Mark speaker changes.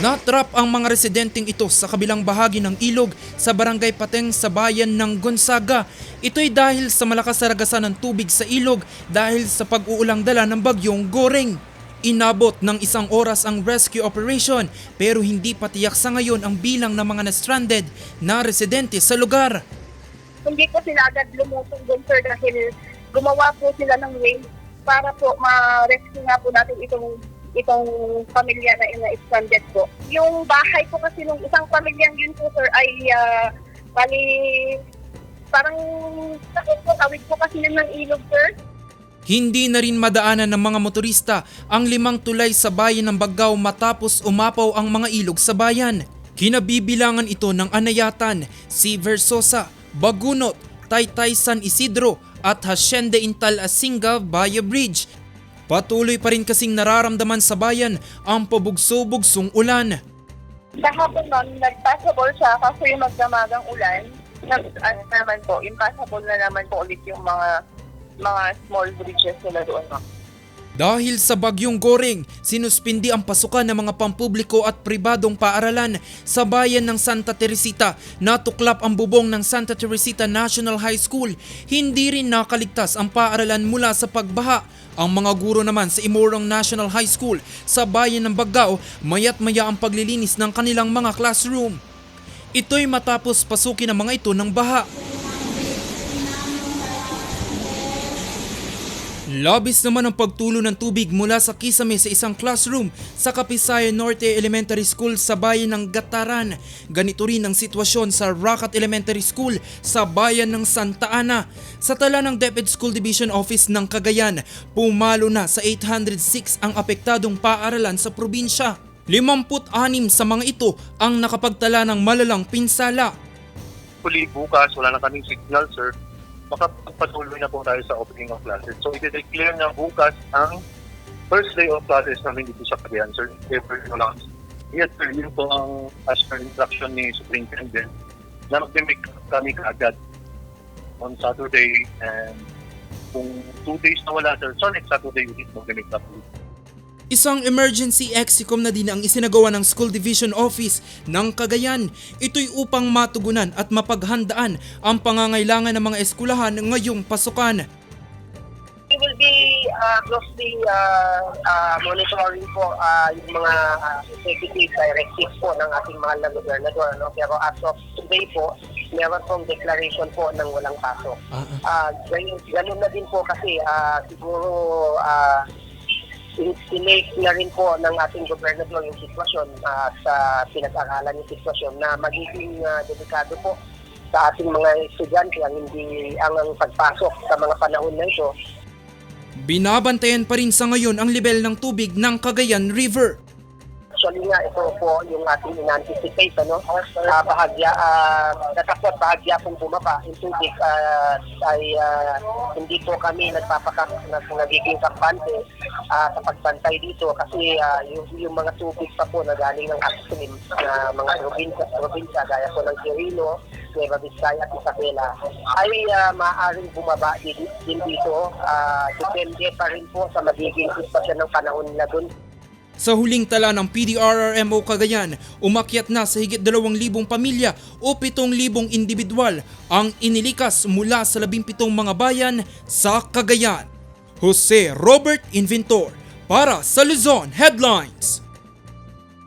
Speaker 1: Natrap ang mga residenteng ito sa kabilang bahagi ng ilog sa barangay Pateng sa bayan ng Gonzaga. Ito'y dahil sa malakas na ragasan ng tubig sa ilog dahil sa pag-uulang dala ng bagyong Goreng. Inabot ng isang oras ang rescue operation pero hindi pa tiyak sa ngayon ang bilang ng mga na-stranded na residente sa lugar.
Speaker 2: hindi po sila agad lumusong doon sir dahil gumawa po sila ng way para po ma-rescue nga po natin itong itong pamilya na ina-stranded po. Yung bahay po kasi nung isang pamilyang yun po sir ay ah, bali parang takot po, tawid po kasi yun ng ilog sir.
Speaker 1: Hindi na rin madaanan ng mga motorista ang limang tulay sa bayan ng Baggao matapos umapaw ang mga ilog sa bayan. Kinabibilangan ito ng Anayatan, si Versosa, Bagunot, Taytay San Isidro at Hacienda Intal Asinga Baya Bridge. Patuloy pa rin kasing nararamdaman sa bayan ang pabugso-bugsong ulan.
Speaker 2: Kahapon ma'am, nag-passable siya kasi yung magdamagang ulan, nag, ano naman po, impassable na naman po ulit yung mga mga small bridges nila doon ma'am.
Speaker 1: Dahil sa bagyong Goreng, sinuspindi ang pasukan ng mga pampubliko at pribadong paaralan sa bayan ng Santa Teresita. Natuklap ang bubong ng Santa Teresita National High School. Hindi rin nakaligtas ang paaralan mula sa pagbaha. Ang mga guro naman sa Imorong National High School sa bayan ng Baggao, mayat maya ang paglilinis ng kanilang mga classroom. Ito'y matapos pasukin ang mga ito ng baha. Labis naman ang pagtulo ng tubig mula sa kisame sa isang classroom sa Kapisayan Norte Elementary School sa bayan ng Gataran. Ganito rin ang sitwasyon sa Rakat Elementary School sa bayan ng Santa Ana. Sa tala ng DepEd School Division Office ng Cagayan, pumalo na sa 806 ang apektadong paaralan sa probinsya. 56 sa mga ito ang nakapagtala ng malalang pinsala.
Speaker 3: hopefully bukas wala na kaming signal sir makapagpatuloy na po tayo sa opening of classes. So i-declare na bukas ang first day of classes namin dito sa Cagayan sir. Ko lang. Yes sir, yun po ang as per instruction ni Superintendent na mag-make kami kaagad on Saturday and kung two days na wala sir, so next Saturday ulit up ulit.
Speaker 1: Isang emergency exicom na din ang isinagawa ng School Division Office ng Cagayan. Ito'y upang matugunan at mapaghandaan ang pangangailangan ng mga eskulahan ngayong pasukan.
Speaker 4: We will be uh, closely uh, uh, monitoring po uh, yung mga uh, executive directives po ng ating mahal na gobernador. No? Pero as of today po, meron pong declaration po ng walang pasok. Uh, ganun, ganun na din po kasi uh, siguro uh, sinake na rin po ng ating gobernador yung sitwasyon uh, sa pinag-aralan yung sitwasyon na magiging uh, delikado po sa ating mga estudyante ang hindi ang, ang pagpasok sa mga panahon na ito
Speaker 1: Binabantayan pa rin sa ngayon ang level ng tubig ng Cagayan River.
Speaker 4: Actually nga, ito po yung ating in-anticipate, ano? Uh, bahagya, uh, natakot bahagya kung bumaba yung tubig ah, ay ah, hindi po kami nagpapakas na nagiging kampante ah, sa pagbantay dito kasi ah, yung, yung mga tubig pa po na galing ng upstream na mga probinsya, probinsya gaya po ng Quirino, Nueva Vizcaya at Isabela ay ah, maaaring bumaba din, din dito. Ah, depende pa rin po sa magiging sitwasyon ng panahon na dun.
Speaker 1: Sa huling tala ng PDRRMO Cagayan, umakyat na sa higit 2,000 pamilya o 7,000 individual ang inilikas mula sa 17 mga bayan sa Cagayan. Jose Robert Inventor para sa Luzon Headlines.